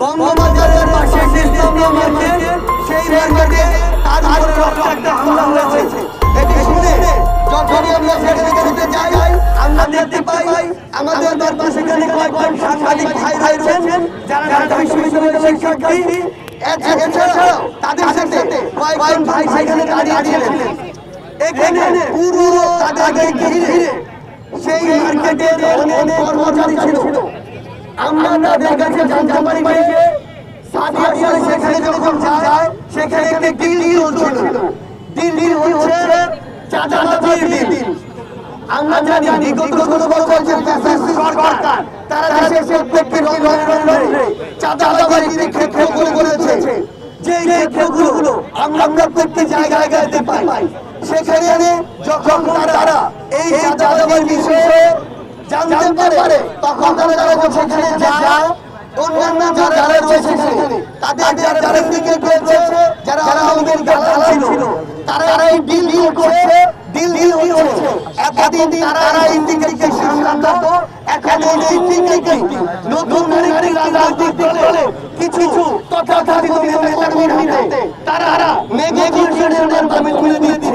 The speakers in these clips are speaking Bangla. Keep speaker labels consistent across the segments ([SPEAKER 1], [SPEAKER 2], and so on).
[SPEAKER 1] বঙ্গবাজারের পাশে নীলতমা মার্কেট সেই মার্কেটে তার উপরে রক্তাক্ত হামলা হয়েছে। এটি শুনে যখনই আমরা সেখানে ছুটে যাই, আমরা দেখতে পাই আমাদের দরবার সেখানে কয়েকজন সাংবাদিক ভাই রয়েছেন, যারা ঢাকা বিশ্ববিদ্যালয়ের শিক্ষার্থী। এছাড়াও তাদের সাথে কয়েকজন ভাই সেখানে দাঁড়িয়ে ছিলেন। এখানে পুরো তাদেরকে ঘিরে সেই মার্কেটের অনেক কর্মচারী ছিল। আমরা তাদের কাছে জানতে পারি যে সাদিয়া সেখানে যখন যায়, সেখানে একটি দিল্লি হচ্ছিল দিল্লি হচ্ছে চাঁদাবাজির দিন। আমরা জানি বিগত ষোলো বছর যে সরকার, তারা দেশের প্রত্যেকটি রঙে চাঁদাবাজির ক্ষেত্রগুলো করেছে যে ক্ষেত্রগুলো আমরা প্রত্যেকটি জায়গায় দেখতে পাই। সেখানে যখন তারা এই চাঁদাবাজির বিষয়ে জানতে পারে তখন তারা যারা সেখানে যায় অন্যান্য যারা রয়েছে সেখানে তাদের যারা যারা দিকে গেছে যারা আমাদের দালাল ছিল তারা এই ডিল ডিল করছে ডিল ডিল হচ্ছে এতদিন তারা এই দিকে সিদ্ধান্ত এখন এই দিকে নতুন রাজনৈতিক দলে কিছু তথাকথিত নেতা কর্মীরা তারা নেগোসিয়েশনের মাধ্যমে তুলে দিয়েছে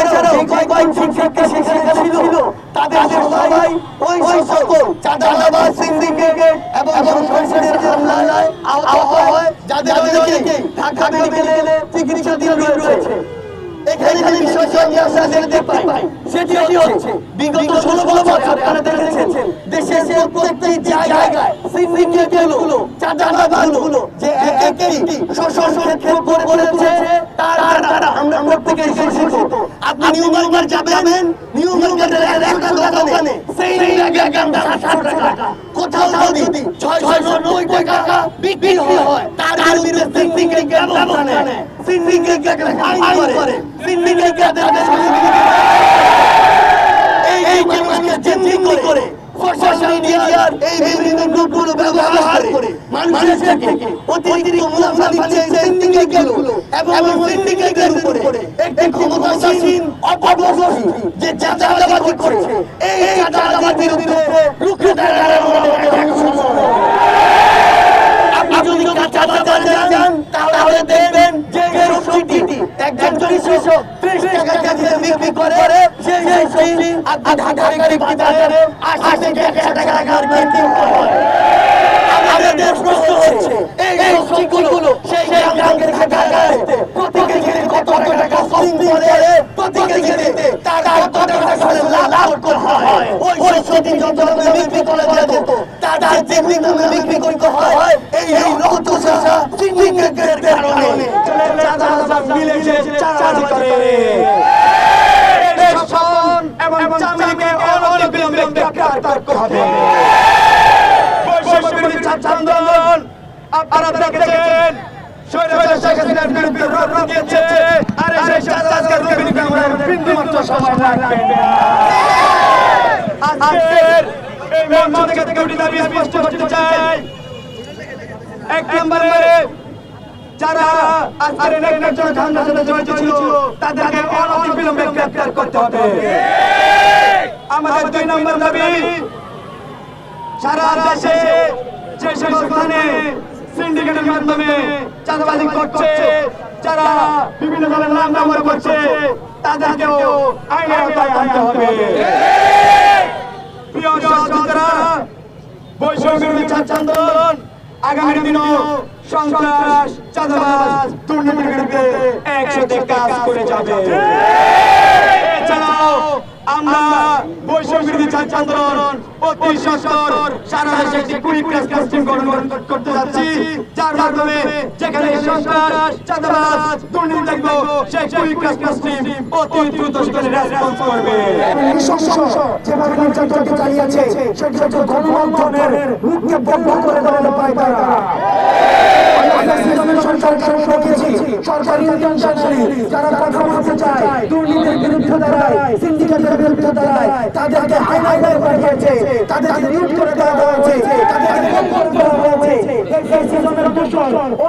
[SPEAKER 1] এছাড়াও কয়েকজন শিক্ষককে সেখানে ছিল তাদের সবাই ওই সকল চাঁদাবাজ সিন্ডিকেট এবং সন্ত্রাসীদের হামলায় আহত হয় যাদেরকে ঢাকা মেডিকেলে চিকিৎসা রয়েছে। এখানে খালি বিষয় সঙ্গে আমরা দেখতে পাই সেটি হচ্ছে বিগত ষোলো বছর আপনারা দেখেছেন দেশের প্রত্যেকটি জায়গায় সিন্ডিকেটগুলো চাঁদাবাজগুলো যে শোষণ ক্ষেত্র করে বলেছে তার দ্বারা আমরা আপনি নিউ মার্কেট যাবেন। নিউ মার্কেটের একটা দোকানে সেই জায়গাটা সাতশো টাকা। কোথাও যদি ছয় ছয়শো নব্বই টাকা বিক্রি হয় তার বিরুদ্ধে সিন্ডিকেট ব্যবস্থা নেয়। সিন্ডিকেট আইন করে। সিন্ডিকেট এই এই মানুষকে জিম্মি করে। সোশ্যাল মিডিয়ার এই বিভিন্ন গ্রুপগুলো ব্যবহার করে মানুষের থেকে অতিরিক্ত মুনাফা দিচ্ছে সিন্ডিকেটগুলো এবং সিন্ডিকেটের উপরে একটি ক্ষমতাসীন অপগ্রসী যে চাঁদাবাজি করছে। এই চাঁদাবাজির বিরুদ্ধে রুখে দাঁড়ানোর আপনি যদি যান তাহলে দেখবেন একজন কৃষক ত্রিশ টাকা কেজিতে বিক্রি করে সেই সবজি ঢাকার বাজারে আশি থেকে একশো টাকা বিক্রি হয় আমাদের প্রশ্ন হচ্ছে এই সবজিগুলো সেই গ্রাম থেকে ঢাকায় প্রতি কেজিতে কত টাকা সবজি করে প্রতি কেজিতে তার কত টাকা করে লাভ করা হয় ওই সবজি যত দামে বিক্রি করে যেত তার যেমনি দামে বিক্রি করতে হয় এই এই রক্ত শাসা সিন্ডিকেটের কারণে
[SPEAKER 2] মিলেছে চাঁদাবাজি করে এবং চাঁদাকে অনবিলম্বে গ্রেফতার করতে হবে। আন্দোলন আপনারা দেখেছেন। আজকের এই মঞ্চ থেকে দুটি দাবি স্পষ্ট করতে চাই। এক নম্বরে যারা আজকের নির্বাচন ঝান্ডার সাথে জড়িত ছিল তাদেরকে অনতিবিলম্বে গ্রেফতার করতে হবে। আমাদের দুই নম্বর দাবি সারা দেশে যে সকল স্থানে সিন্ডিকেটের মাধ্যমে চাঁদাবাজি করছে যারা বিভিন্ন ধরনের নাম ব্যবহার করছে তাদেরকেও আইনের আওতায় আনতে হবে। প্রিয় সহযোগিতারা বৈষম্য ছাত্র আন্দোলন আগামী দিনও সন্ত্রাস, চাঁদাবাজ দুর্নীতির বিরুদ্ধে একসাথে কাজ করে যাবে। এছাড়াও আমরা বৈষম্য বিরোধী ছাত্র আন্দোলন, অতি সত্তর, সারা দেশে একটি কুইক ক্লাস কাস্টিং করতে যাচ্ছি। যার মাধ্যমে যেখানে সন্ত্রাস, চাঁদাবাজ দুর্নীতি সেই কুইক রেসপন্স টিম অতি দ্রুত সেখানে রেসপন্স করবে
[SPEAKER 3] যেভাবে নির্যাতনকে চালিয়েছে সেটি হচ্ছে গণমাধ্যমের মুখকে বন্ধ করে দেওয়ার উপায় তারা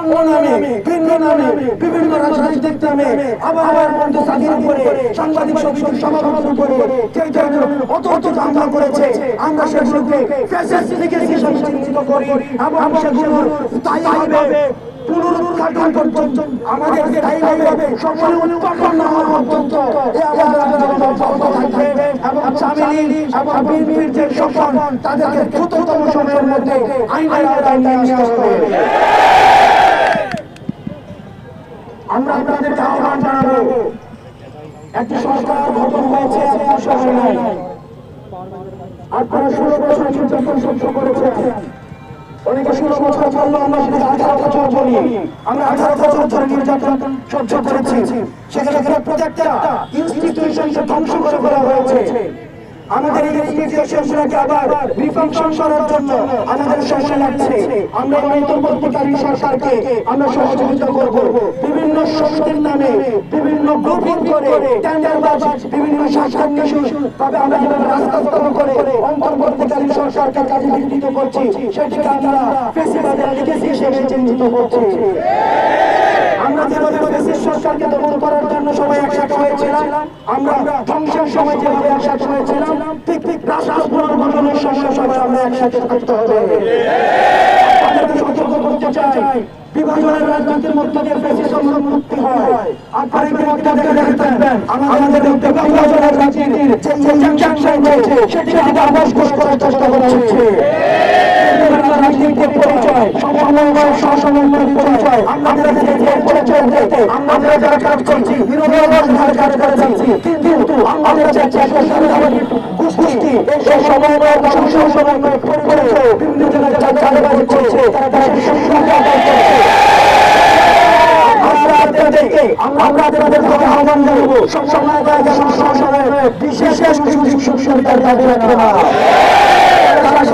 [SPEAKER 3] বন্ধ বিভিন্ন রাজনৈতিক নামে আবহাওয়ার মধ্যে স্বাধীন করে সাংবাদিক সমিতির সমাগমের উপরে অত অত হামলা করেছে। আমরা সেগুলোকে ফ্যাসিস্ট থেকে করি এবং সেগুলোর স্থায়ীভাবে পুনরুদ্ঘাটন পর্যন্ত আমাদের স্থায়ীভাবে সকলে উৎপাদন না হওয়া পর্যন্ত। এ আমাদের আন্দোলন থাকবে এবং চামিলি এবং বিএনপির যে তাদেরকে দ্রুততম সময়ের মধ্যে আইনের আওতায় নিয়ে আসতে হবে। আমরা আপনাদেরকে আহ্বান জানাব, একটি সরকার গঠন হয়েছে আপনার নাই। আপনারা ষোলো বছর সহ্য করেছেন। অনেকে ষোলো বছর বলল আমরা সেটা আঠারো বছর বলি আমরা আঠারো বছর ধরে নির্যাতন সহ্য করেছি। সেখানে ইনস্টিটিউশনকে ধ্বংস করে ফেলা হয়েছে। আমাদের এই আবার রিফাংশন করার জন্য আমাদের সময় লাগছে। আমরা অন্তর্বর্তীকালীন সরকারকে আমরা সহযোগিতা করব। বিভিন্ন সমিতির নামে বিভিন্ন গ্রুপিং করে বিভিন্ন শাসন তবে আমরা যেভাবে রাস্তাস্তর করে অন্তর্বর্তীকালীন সরকারকে কাজে বিঘ্নিত করছি, সেটিকে আমরা ফেসিবাদের লিখেছি হিসেবে চিহ্নিত করছি। আমরা সরকারকে দমন করার জন্য সবাই একসাথে হয়েছিলাম আমরা ধ্বংসের সময় যেভাবে একসাথে হয়েছিলাম ঠিক ঠিক পুনর্গঠনের সময় সবাই আমরা একসাথে হবে করতে বিভাজনের রাজনীতির হয় দেখে আমাদের চেষ্টা করা হচ্ছে রাজনীতির পরিচয় সমন্বয় সসমন্বয়ের পরিচয় আমাদের যে দিতে আমরা যারা কাজ করছি বিরোধী কাজ করে যাচ্ছি কিন্তু আমাদের যে গোষ্ঠী এই সময় বিশেষ সুযোগ সুবিধার দাবি রাখবে না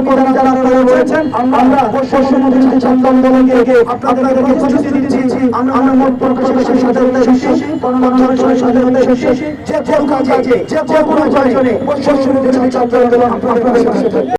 [SPEAKER 3] কর্মীরা যারা আপনারা রয়েছেন আমরা পশ্চিমবঙ্গ ছাত্র আন্দোলনকে আপনাদেরকে প্রস্তুতি দিচ্ছি আমরা মত প্রকাশের স্বাধীনতা শেষে গণমাধ্যমের স্বাধীনতা শেষে যে যে কাজে যে কোনো প্রয়োজনে পশ্চিমবঙ্গ ছাত্র আন্দোলন আপনাদের পাশে